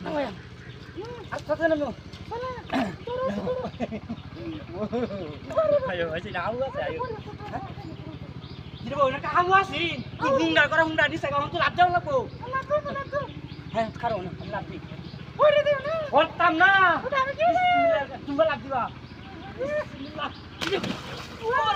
Ano yan? At sa tanam mo. Wala. Turo, turo. Ayaw, kasi nakahuwas eh. Ayaw. Hindi po, nakahawas eh. Hingal ko na hunda ni sa kawang tulad daw na po. Anak ko, anak ko. Ay, karo na, ang labi. Uy, dito na. Hortam na. Hortam na. Tumbalak di ba? Bismillah. Wow.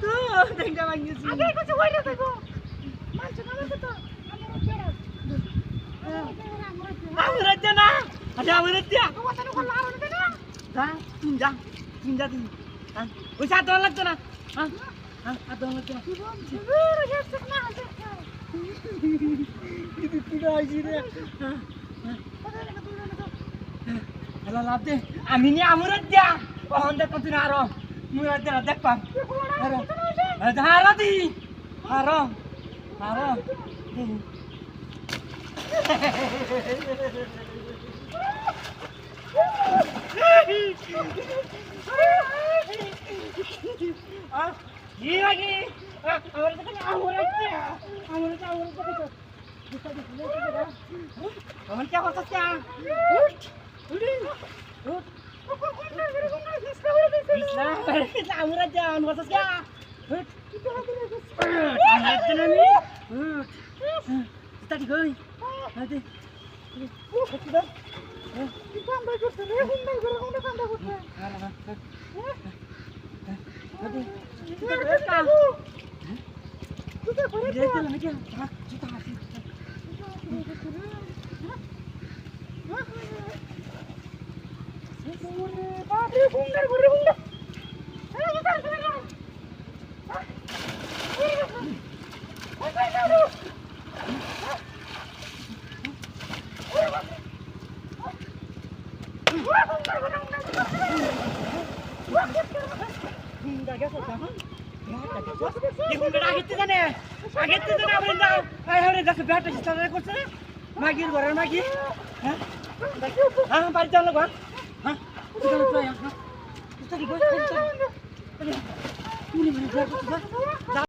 তো দেখলাম আগে কিছু হইল দেখো। মাছ নামাতে তো। Dia. Ha? Tinja. Tinja tinja. Ha? Uy, sa ato lang to na. Ha? 아, 이야기. 아, 아무래도 그냥 아무렇지. 아무래도 아무래도 그냥. 비싸게 빌려주더라. 언제 왔었자. 우리. 아무렇지 안 왔었자. 비싸게 빌려줬어. 안 왔더니. 비싸게 빌려줬어. Hadi. Udah. Hadi. Kita berapa? Dia itu lagi. Ah, kita kasih. মাগির ঘরের মাগি হ্যাঁ হ্যাঁ বাড়ি চলো ঘর হ্যাঁ চলো চলো হ্যাঁ